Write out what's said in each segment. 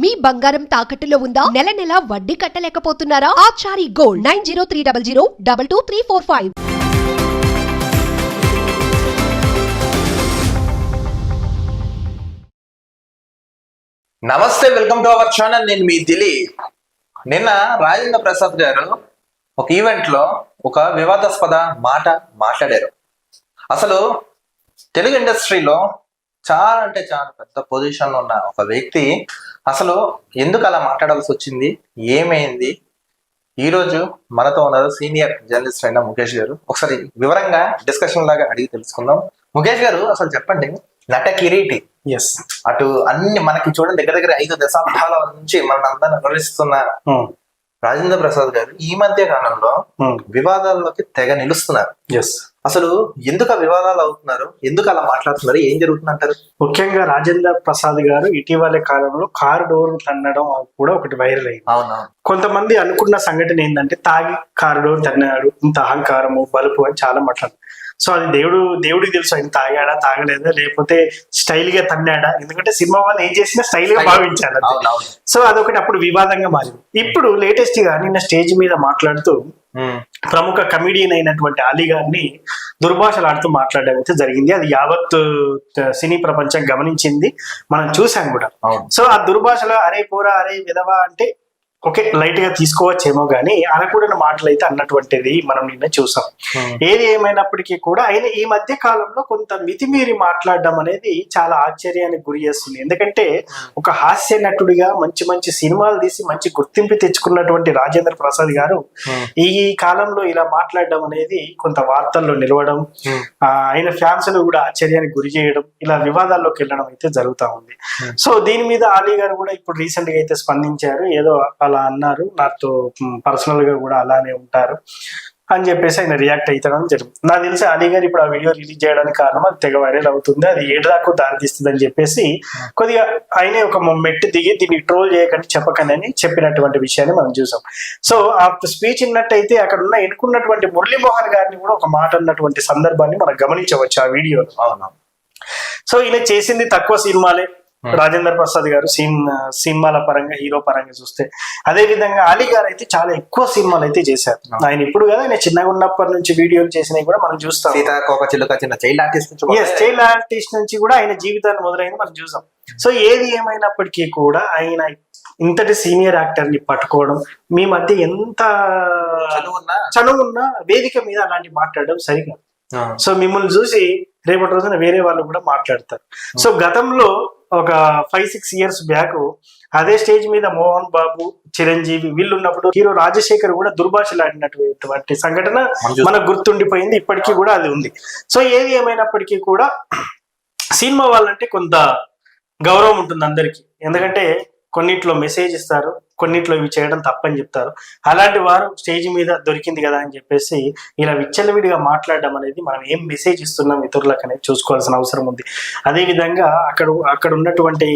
మీ బంగారం తాకట్టులో ఉందా? నెల నెల వడ్డీ కట్టలేకపోతున్నారా? Achari gold nine zero three double zero double two three four five. నమస్తే వెల్కమ్ టు అవర్ ఛానల్. నేను మీ దిలీప్. నిన్న రాజేంద్ర ప్రసాద్ గారు ఒక ఈవెంట్లో ఒక వివాదాస్పద మాట మాట్లాడారు. అసలు తెలుగు ఇండస్ట్రీలో చాలా అంటే చాలా పెద్ద పొజిషన్లో ఉన్న ఒక వ్యక్తి అసలు ఎందుకు అలా మాట్లాడాల్సి వచ్చింది? ఏమైంది? ఈ రోజు మనతో ఉన్నారు సీనియర్ జర్నలిస్ట్ అయిన ముఖేష్ గారు. ఒకసారి వివరంగా డిస్కషన్ లాగా అడిగి తెలుసుకుందాం. ముఖేష్ గారు అసలు చెప్పండి నట కిరీటి ఎస్ అటు అన్ని మనకి చూడండి దగ్గర దగ్గర ఐదు దశాబ్దాల నుంచి మన అందరిని అనుభవిస్తున్న రాజేంద్ర ప్రసాద్ గారు ఈ మధ్య కాలంలో వివాదాల్లోకి తెగ నిలుస్తున్నారు. ఎస్ అసలు ఎందుకు ఆ వివాదాలు అవుతున్నారు? ఎందుకు అలా మాట్లాడుతున్నారు? ఏం జరుగుతుంది అంటారు ముఖ్యంగా రాజేంద్ర ప్రసాద్ గారు ఇటీవల కాలంలో కారు డోర్ తన్నడం కూడా ఒకటి వైరల్ అయింది. అవునవును. కొంతమంది అనుకున్న సంఘటన ఏంటంటే తాగి కారు డోర్ తన్నాడు ఇంత అహంకారము బలుపు అని చాలా మాట్లాడు సో అది దేవుడు దేవుడికి తెలుసు ఆయన తాగాడా తాగలేదా లేకపోతే స్టైల్గా తన్నాడా? ఎందుకంటే సినిమా వాళ్ళు ఏం చేసినా స్టైల్. గా. అవునవును. సో అదొకటి అప్పుడు వివాదంగా మారింది. ఇప్పుడు లేటెస్ట్గా నిన్న స్టేజ్ మీద మాట్లాడుతూ ప్రముఖ కమిడియన్ అయినటువంటి అలీ గారిని దుర్భాషలాడుతూ మాట్లాడడం అయితే జరిగింది. అది యావత్ సినీ ప్రపంచం గమనించింది. మనం చూసాం కూడా. సో ఆ దుర్భాషలో అరే పోరా అరే విధవా అంటే ఓకే లైట్గా తీసుకోవచ్చేమో కానీ అనకూడని మాటలు అయితే అన్నటువంటిది మనం నిన్న చూసాం. ఉమ్, ఏది ఏమైనప్పటికీ కూడా ఆయన ఈ మధ్య కాలంలో కొంత మితిమీరి మాట్లాడడం అనేది చాలా ఆశ్చర్యానికి గురి చేస్తుంది. ఎందుకంటే ఒక హాస్య నటుడిగా మంచి మంచి సినిమాలు తీసి మంచి గుర్తింపు తెచ్చుకున్నటువంటి రాజేంద్ర ప్రసాద్ గారు ఉమ్, ఈ కాలంలో ఇలా మాట్లాడడం అనేది కొంత వార్తల్లో నిలవడం ఆయన ఫ్యాన్స్ను కూడా ఆశ్చర్యానికి గురి చేయడం ఇలా వివాదాల్లోకి వెళ్ళడం అయితే జరుగుతా ఉంది. Hmm. సో దీని మీద అలీ గారు కూడా ఇప్పుడు రీసెంట్గా అయితే స్పందించారు. ఏదో అలా అన్నారు. నాతో పర్సనల్గా కూడా అలానే ఉంటారు అని చెప్పేసి ఆయన రియాక్ట్ అవుతాడని జరిగింది. నాకు తెలిసి అలీ గారు ఇప్పుడు ఆ వీడియో రిలీజ్ చేయడానికి కారణం అది తెగ వైరల్ అవుతుంది. అది ఏడు దాకా దారితీస్తుంది అని చెప్పేసి కొద్దిగా ఆయనే ఒక మెట్టు దిగి దీన్ని ట్రోల్ చేయకండి చెప్పకండి చెప్పినటువంటి విషయాన్ని మనం చూసాం. సో ఆ స్పీచ్ విన్నట్టయితే అక్కడ ఉన్న ఎన్నుకున్నటువంటి మురళీమోహన్ గారిని కూడా ఒక మాట అన్నటువంటి సందర్భాన్ని మనం గమనించవచ్చు ఆ వీడియోలో. అవునవును సో ఈయన చేసింది తక్కువ సినిమాలే. రాజేంద్ర ప్రసాద్ గారు సిన్ సినిమాల పరంగా హీరో పరంగా చూస్తే అదే విధంగా అలీ గారు అయితే చాలా ఎక్కువ సినిమాలు అయితే చేశారు. Hmm. ఆయన ఇప్పుడు కదా ఆయన చిన్నగా ఉన్నప్పటి నుంచి వీడియోలు చేసినవి కూడా మనం చూస్తాం. సీతాకోక చిలుక చిన్న చైల్డ్ ఆర్టిస్ట్ నుంచి చైల్డ్ ఆర్టిస్ట్ నుంచి కూడా ఆయన జీవితాన్ని మొదలైంది మనం చూసాం. సో ఏది ఏమైనప్పటికీ కూడా ఆయన ఇంతటి సీనియర్ యాక్టర్ని పట్టుకోవడం మీ మధ్య ఎంత చదువున్నా చనువు ఉన్న వేదిక మీద అలాంటి మాట్లాడడం సరిగా. సో మిమ్మల్ని చూసి రేపటి రోజున వేరే వాళ్ళు కూడా మాట్లాడతారు. సో గతంలో ఒక ఫైవ్ సిక్స్ ఇయర్స్ బ్యాక్ అదే స్టేజ్ మీద మోహన్ బాబు చిరంజీవి వీళ్ళు ఉన్నప్పుడు హీరో రాజశేఖర్ కూడా దుర్భాషలాడినటువంటి సంఘటన. మనకు గుర్తుండిపోయింది ఇప్పటికీ కూడా అది ఉంది సో ఏది ఏమైనప్పటికీ కూడా సినిమా వాళ్ళంటే కొంత గౌరవం ఉంటుంది అందరికీ ఎందుకంటే కొన్నిట్లో మెసేజ్ ఇస్తారు కొన్నిట్లో ఇవి చేయడం తప్పని చెప్తారు. అలాంటి వారు స్టేజ్ మీద దొరికింది కదా అని చెప్పేసి ఇలా విచ్చలవిడిగా మాట్లాడడం అనేది మనం ఏం మెసేజ్ ఇస్తున్నాం ఇతరులకు అనేది చూసుకోవాల్సిన అవసరం ఉంది. అదే విధంగా అక్కడ అక్కడ ఉన్నటువంటి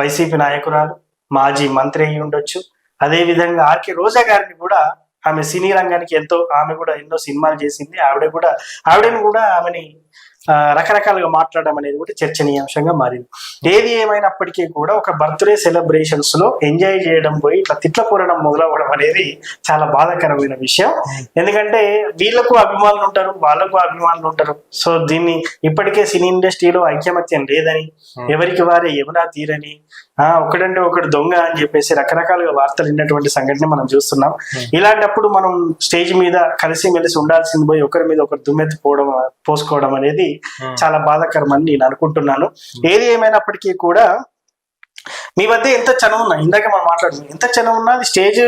వైసీపీ నాయకురాలు మాజీ మంత్రి అయి ఉండొచ్చు. అదేవిధంగా ఆర్కే రోజా గారిని కూడా ఆమె సినీ రంగానికి ఎంతో ఆమె కూడా ఎన్నో సినిమాలు చేసింది. ఆవిడ కూడా ఆవిడని కూడా ఆమెని రకరకాలుగా మాట్లాడడం అనేది కూడా చర్చనీయాంశంగా మారింది. ఏది ఏమైనప్పటికీ కూడా ఒక బర్త్డే సెలబ్రేషన్స్లో ఎంజాయ్ చేయడం పోయి ఇట్లా తిట్ల పూరడం మొదలవ్వడం అనేది చాలా బాధాకరమైన విషయం. ఎందుకంటే వీళ్ళకు అభిమానులు ఉంటారు వాళ్ళకు అభిమానులు ఉంటారు. సో దీన్ని ఇప్పటికే సినీ ఇండస్ట్రీలో ఐక్యమత్యం లేదని ఎవరికి వారే యమునా తీరని ఆ ఒకడంటే ఒకడు దొంగ అని చెప్పేసి రకరకాలుగా వార్తలు విన్నటువంటి సంఘటన మనం చూస్తున్నాం. ఇలాంటప్పుడు మనం స్టేజ్ మీద కలిసి మెలిసి ఉండాల్సింది పోయి ఒకరి మీద ఒకరు దుమ్మెత్తి పోవడం పోసుకోవడం అనేది చాలా బాధాకరం అని నేను అనుకుంటున్నాను. ఏది ఏమైనప్పటికీ కూడా మీ మధ్య ఎంత చనువు ఉన్నా ఇందాక మనం మాట్లాడుతున్నాం ఎంత చనువు ఉన్నా అది స్టేజ్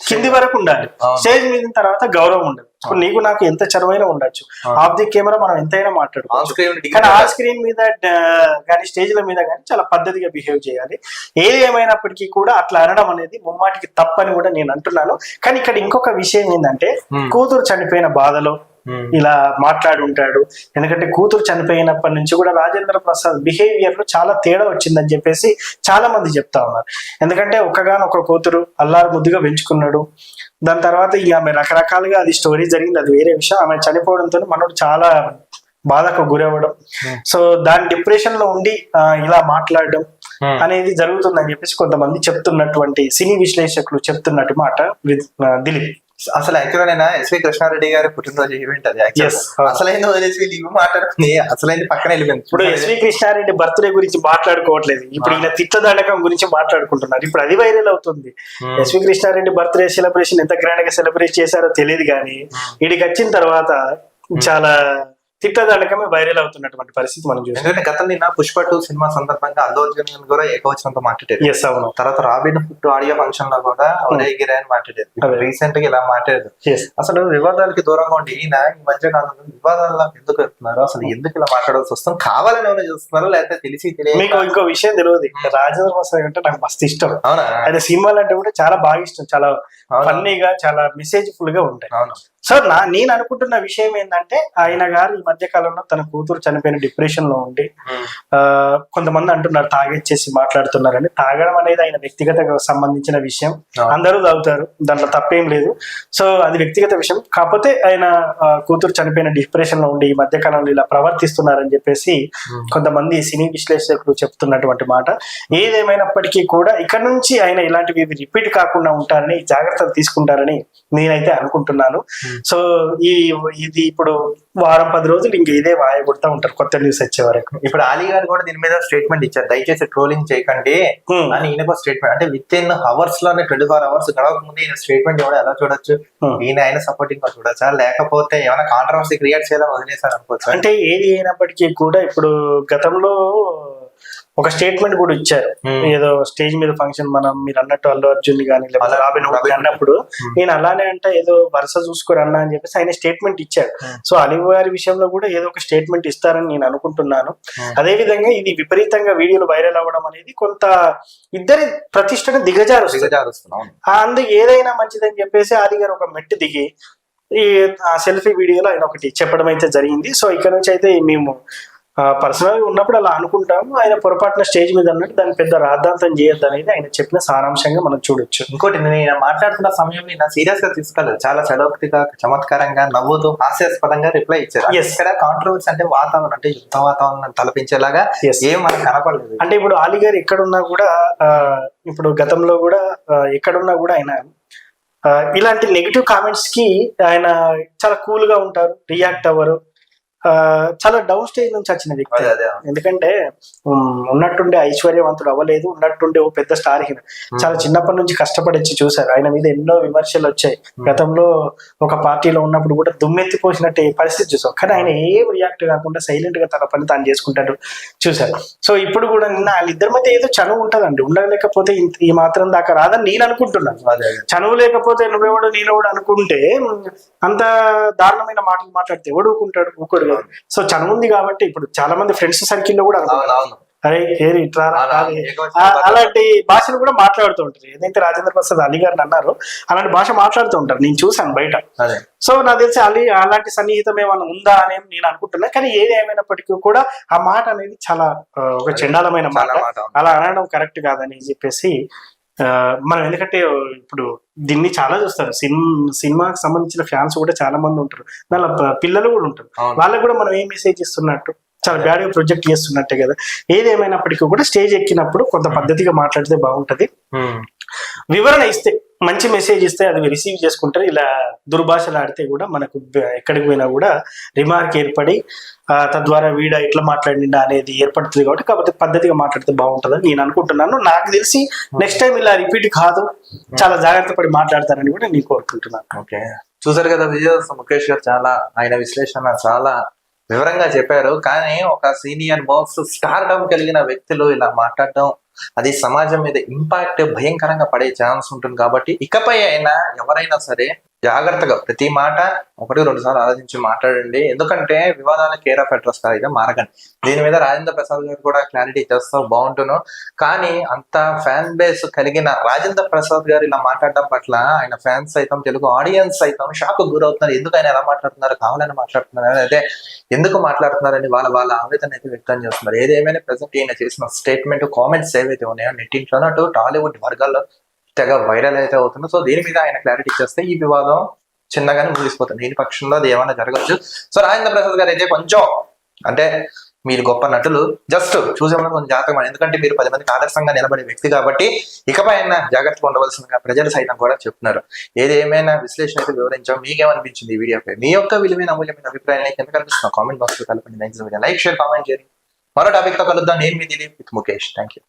కింది వరకు ఉండాలి. స్టేజ్ మీద తర్వాత గౌరవం ఉండదు నీకు నాకు ఎంత చనువైనా ఉండొచ్చు. ఆఫ్ ది కెమెరా మనం ఎంతైనా మాట్లాడుకోవచ్చు. కానీ ఆ స్క్రీన్ మీద కానీ స్టేజ్ల మీద కానీ చాలా పద్ధతిగా బిహేవ్ చేయాలి. ఏది ఏమైనప్పటికీ కూడా అట్లా అనడం అనేది ముమ్మాటికి తప్పని కూడా నేను అంటున్నాను. కానీ ఇక్కడ ఇంకొక విషయం ఏంటంటే. కూతురు చనిపోయిన బాధలో ఇలా మాట్లాడి ఉంటాడు ఎందుకంటే కూతురు చనిపోయినప్పటి నుంచి కూడా రాజేంద్ర ప్రసాద్ బిహేవియర్లో చాలా తేడా వచ్చిందని చెప్పేసి చాలా మంది చెప్తా ఉన్నారు. ఎందుకంటే ఒకగానొక కూతురు అల్లారు ముద్దుగా పెంచుకున్నాడు. దాని తర్వాత ఇక ఆమె రకరకాలుగా అది స్టోరీ జరిగింది. అది వేరే విషయం. ఆమె చనిపోవడంతో మనోడు చాలా బాధకు గురవ్వడం. Hmm. సో దాని డిప్రెషన్లో ఉండి ఇలా మాట్లాడడం అనేది జరుగుతుందని చెప్పేసి కొంతమంది చెప్తున్నటువంటి సినీ విశ్లేషకులు చెప్తున్నట్టు మాట దిలీప్. అసలు యాక్చువల్ నేను ఎస్వి కృష్ణారెడ్డి గారి పుట్టినరోజు ఈవెంట్ అది. అసలైన వదిలేసి ఇవి మాట్లాడుతుంది అసలైన పక్కన వెళ్ళిపోయింది. ఇప్పుడు ఎస్వి కృష్ణారెడ్డి బర్త్డే గురించి మాట్లాడుకోవట్లేదు. ఇప్పుడు ఈయన తిట్ల దండకం గురించి మాట్లాడుకుంటున్నారు. ఇప్పుడు అది వైరల్ అవుతుంది. Hmm. S V Krishna Reddy birthday celebration ఎంత గ్రాండ్గా సెలబ్రేట్ చేశారో తెలియదు కానీ వీడికి వచ్చిన తర్వాత చాలా తిట్ల దండకమే వైరల్ అవుతున్నటువంటి పరిస్థితి మనం చూసాం ఎందుకంటే గతం నిన్న పుష్ప టూ సినిమా సందర్భంగా అల్లు కూడా ఏకవచనంతో మాట్లాడారు. ఎస్ అవును. తర్వాత రాబిన్ హుడ్ ఆడియో ఫంక్షన్లో కూడా ఒరే గిరే అని మాట్లాడారు. రీసెంట్గా ఇలా మాట్లాడారు. అసలు వివాదాలకి దూరంగా ఉండి ఈయన ఈ మధ్య కాలంలో వివాదాల్లో ఎందుకు వెళ్తున్నారు? అసలు ఎందుకు ఇలా మాట్లాడాల్సి వస్తుంది? కావాలని ఏమైనా చూస్తున్నారో? లేకపోతే తెలిసి మీకు ఇంకో విషయం తెలియదు. రాజేంద్ర ప్రసాద్ అంటే నాకు మస్తు ఇష్టం. అవునా? ఆయన సినిమాలు అంటే కూడా చాలా బాగా ఇష్టం. చాలా? ఫన్నీగా చాలా మెసేజ్ ఫుల్గా ఉంటాయి. అవును. సో నా నేను అనుకుంటున్న విషయం ఏంటంటే ఆయన గారు ఈ మధ్య కాలంలో తన కూతురు చనిపోయిన డిప్రెషన్లో ఉండి ఆ, కొంతమంది అంటున్నారు తాగేచ్చేసి మాట్లాడుతున్నారని. తాగడం అనేది ఆయన వ్యక్తిగత సంబంధించిన విషయం. అవును. అందరూ తాగుతారు దాంట్లో తప్పేం లేదు. సో అది వ్యక్తిగత విషయం. కాకపోతే ఆయన కూతురు చనిపోయిన డిప్రెషన్లో ఉండి ఈ మధ్య కాలంలో ఇలా ప్రవర్తిస్తున్నారని చెప్పేసి Hmm. కొంతమంది సినీ విశ్లేషకులు చెప్తున్నటువంటి మాట. ఏదేమైనప్పటికీ కూడా ఇక్కడ నుంచి ఆయన ఇలాంటివి రిపీట్ కాకుండా ఉంటారని జాగ్రత్తలు తీసుకుంటారని నేనైతే అనుకుంటున్నాను. Hmm. సో ఈ ఇది ఇప్పుడు వారం పది రోజులు ఇంక ఇదే వాయగొడతా ఉంటారు కొత్త న్యూస్ వచ్చే వరకు. ఇప్పుడు అలీ గారు కూడా దీని మీద స్టేట్మెంట్ ఇచ్చారు. దయచేసి ట్రోలింగ్ చేయకండి. అని ఈయన స్టేట్మెంట్ అంటే విత్ ఇన్ అవర్స్లోనే ట్వంటీ ఫోర్ అవర్స్ గడవక ముందు ఈయన స్టేట్మెంట్ ఇవ్వడం ఎలా చూడొచ్చు. ఈయన ఆయన సపోర్టింగ్గా చూడొచ్చా? లేకపోతే ఏమైనా కాంట్రవర్సీ క్రియేట్ చేయాలని వదిలేసారు అనుకోవచ్చు అంటే ఏది అయినప్పటికీ కూడా ఇప్పుడు గతంలో ఒక స్టేట్మెంట్ కూడా ఇచ్చారు Hmm. ఏదో స్టేజ్ మీద ఫంక్షన్ మనం మీరు అన్నట్టు అల్లు అర్జున్ కానీ లేకపోతే అలా రాబిన్ అన్నప్పుడు Hmm. నేను అలానే అంటే ఏదో వరుస చూసుకోరు అన్నా అని చెప్పేసి ఆయన స్టేట్మెంట్ ఇచ్చారు Hmm. సో అలీ గారి విషయంలో కూడా ఏదో ఒక స్టేట్మెంట్ ఇస్తారని నేను అనుకుంటున్నాను. అదే విధంగా ఇది విపరీతంగా వీడియోలు వైరల్ అవ్వడం అనేది కొంత ఇద్దరి ప్రతిష్టను ఆ అందుకు ఏదైనా మంచిదని చెప్పేసి ఆది గారు ఒక మెట్టు దిగి ఈ సెల్ఫీ వీడియోలో ఆయన ఒకటి చెప్పడం అయితే జరిగింది సో ఇక్కడ నుంచి అయితే మేము పర్సనల్గా ఉన్నప్పుడు అలా అనుకుంటాము. ఆయన పొరపాటున స్టేజ్ మీద అన్నట్టు దాన్ని పెద్ద రాద్ధాంతం చేయొద్దు అనేది ఆయన చెప్పిన సారాంశంగా మనం చూడొచ్చు. ఇంకోటి నేను మాట్లాడుతున్న సమయం ఈయన సీరియస్గా తీసుకోలేదు. చాలా చడోక్తిగా చమత్కారంగా నవ్వుతూ హాస్యాస్పదంగా రిప్లై ఇచ్చారు. ఇక్కడ కాంట్రవర్సీ అంటే వాతావరణం అంటే యుద్ధ వాతావరణం తలపించేలాగా. ఏం మనకు కనపడలేదు. అంటే ఇప్పుడు ఆలీ గారు ఎక్కడున్నా కూడా ఇప్పుడు గతంలో కూడా ఎక్కడున్నా కూడా ఆయన ఇలాంటి నెగిటివ్ కామెంట్స్కి ఆయన చాలా కూల్గా ఉంటారు. రియాక్ట్ అవ్వరు. చాలా డౌన్ స్టేజ్ నుంచి వచ్చిన వ్యక్తి. ఎందుకంటే ఉన్నట్టుండే ఐశ్వర్యవంతుడు అవ్వలేదు ఉన్నట్టుండే ఓ పెద్ద స్టార్ హీరో. చాలా చిన్నప్పటి నుంచి కష్టపడి వచ్చి చూశారు. ఆయన మీద ఎన్నో విమర్శలు వచ్చాయి. గతంలో ఒక పార్టీలో ఉన్నప్పుడు కూడా దుమ్మెత్తి పోసినట్టు పరిస్థితి చూసాం. కానీ ఆయన ఏం రియాక్ట్ కాకుండా సైలెంట్గా తన పని తాను చేసుకుంటాడు చూశారు. సో ఇప్పుడు కూడా నిన్న వాళ్ళిద్దరి మధ్య ఏదో చనువు ఉంటదండి. ఉండలేకపోతే ఈ మాత్రం దాకా రాదని నేను అనుకుంటున్నాను. చనువు లేకపోతే నువ్వెవడు నేనెవడు అనుకుంటే అంత దారుణమైన మాటలు మాట్లాడితే ఎవడు ఊకుంటాడు ఊకోడు కదా సో చనువు ఉంది కాబట్టి ఇప్పుడు చాలా మంది ఫ్రెండ్స్ సర్కిల్లో కూడా అరే ఏరి ఇట్లా. అలాంటి భాషను కూడా మాట్లాడుతూ ఉంటారు. ఏదైతే రాజేంద్ర ప్రసాద్ అలీ గారిని అన్నారో అలాంటి భాష మాట్లాడుతూ ఉంటారు. నేను చూసాను బయట. సో నాకు తెలిసి అలీ అలాంటి సన్నిహితం ఏమైనా ఉందా అని నేను అనుకుంటున్నా. కానీ ఏది ఏమైనప్పటికీ కూడా ఆ మాట అనేది చాలా ఒక చండాలమైన మాట. అలా అనడం కరెక్ట్ కాదని చెప్పేసి మనం ఎందుకంటే ఇప్పుడు దీన్ని చాలా చూస్తారు. సినిమా సినిమాకి సంబంధించిన ఫ్యాన్స్ కూడా చాలా మంది ఉంటారు. దానిలో ప- పిల్లలు కూడా ఉంటారు. వాళ్ళకు కూడా మనం ఏం మెసేజ్ ఇస్తున్నట్టు? చాలా బ్యాడ్గా ప్రొజెక్ట్ చేస్తున్నట్టే కదా. ఏది ఏమైనప్పటికీ కూడా స్టేజ్ ఎక్కినప్పుడు కొంత పద్ధతిగా మాట్లాడితే బాగుంటది. ఉమ్. వివరణ ఇస్తే మంచి మెసేజ్ ఇస్తే అది రిసీవ్ చేసుకుంటారు. ఇలా దుర్భాషలు ఆడితే కూడా మనకు ఎక్కడికి పోయినా కూడా రిమార్క్ ఏర్పడి తద్వారా వీడ ఎట్లా మాట్లాడిండా అనేది ఏర్పడుతుంది కాబట్టి కాకపోతే పద్ధతిగా మాట్లాడితే బాగుంటుందని నేను అనుకుంటున్నాను. నాకు తెలిసి నెక్స్ట్ టైం ఇలా రిపీట్ కాదు. చాలా జాగ్రత్త పడి మాట్లాడతారని కూడా నేను కోరుకుంటున్నాను. ఓకే. చూసారు కదా విజయ ముఖేష్ గారు చాలా ఆయన విశ్లేషణ చాలా వివరంగా చెప్పారు. కానీ ఒక సీనియర్ మోస్ట్ స్టార్డమ్ కలిగిన వ్యక్తులు ఇలా మాట్లాడడం అది సమాజం మీద ఇంపాక్ట్ భయంకరంగా పడే ఛాన్స్ ఉంటుంది కాబట్టి ఇకపై అయినా ఎవరైనా సరే జాగ్రత్తగా ప్రతి మాట ఒకటి రెండు సార్లు ఆలోచించి మాట్లాడండి. ఎందుకంటే వివాదాల కేర్ ఆఫ్ అడ్రస్ అయితే మారకండి. దీని మీద రాజేంద్ర ప్రసాద్ గారు కూడా క్లారిటీ ఇచ్చేస్తా బాగుంటును. కానీ అంత ఫ్యాన్ బేస్ కలిగిన రాజేంద్ర ప్రసాద్ గారు ఇలా మాట్లాడడం పట్ల ఆయన ఫ్యాన్స్ సైతం తెలుగు ఆడియన్స్ సైతం షాక్ గురవుతున్నారు. ఎందుకు ఆయన ఎలా మాట్లాడుతున్నారు కావాలని మాట్లాడుతున్నారు అయితే ఎందుకు మాట్లాడుతున్నారని వాళ్ళ వాళ్ళ ఆవేదన అయితే వ్యక్తం చేస్తున్నారు. ఏదేమైనా ప్రజెంట్ ఈయన చేసిన స్టేట్మెంట్ కామెంట్స్ ఏవైతే ఉన్నాయో నెట్టింట్లోనూ అటు టాలీవుడ్ వర్గాల్లో తెగ వైరల్ అయితే అవుతుంది. సో దీని మీద ఆయన క్లారిటీ ఇచ్చేస్తే ఈ వివాదం చిన్నగానే ముగిసిపోతుంది. దీని పక్షంలో అది ఏమైనా జరగచ్చు సో రాజేంద్ర ప్రసాద్ గారు అయితే కొంచెం అంటే మీరు గొప్ప నటులు జస్ట్ చూసే కొంచెం జాతకం అని. ఎందుకంటే మీరు పది మందికి ఆదర్శంగా నిలబడే వ్యక్తి కాబట్టి ఇకపై ఆయన జాగ్రత్తగా ఉండవలసిందిగా ప్రజలు సైతం కూడా చెప్తున్నారు. ఏది ఏమైనా విశ్లేషణ అయితే వివరించాం. మీకేమనిపించింది ఈ వీడియోపై మీ యొక్క విలువైన అమూల్యమైన అభిప్రాయాన్ని కింద కనిపిస్తున్న కామెంట్ బాక్స్లో కలపండి లైక్ షేర్ కామెంట్ చేయండి. మరో టాపిక్తో కలుద్దాం. నేను మీ Dilip with Mukesh. Thank you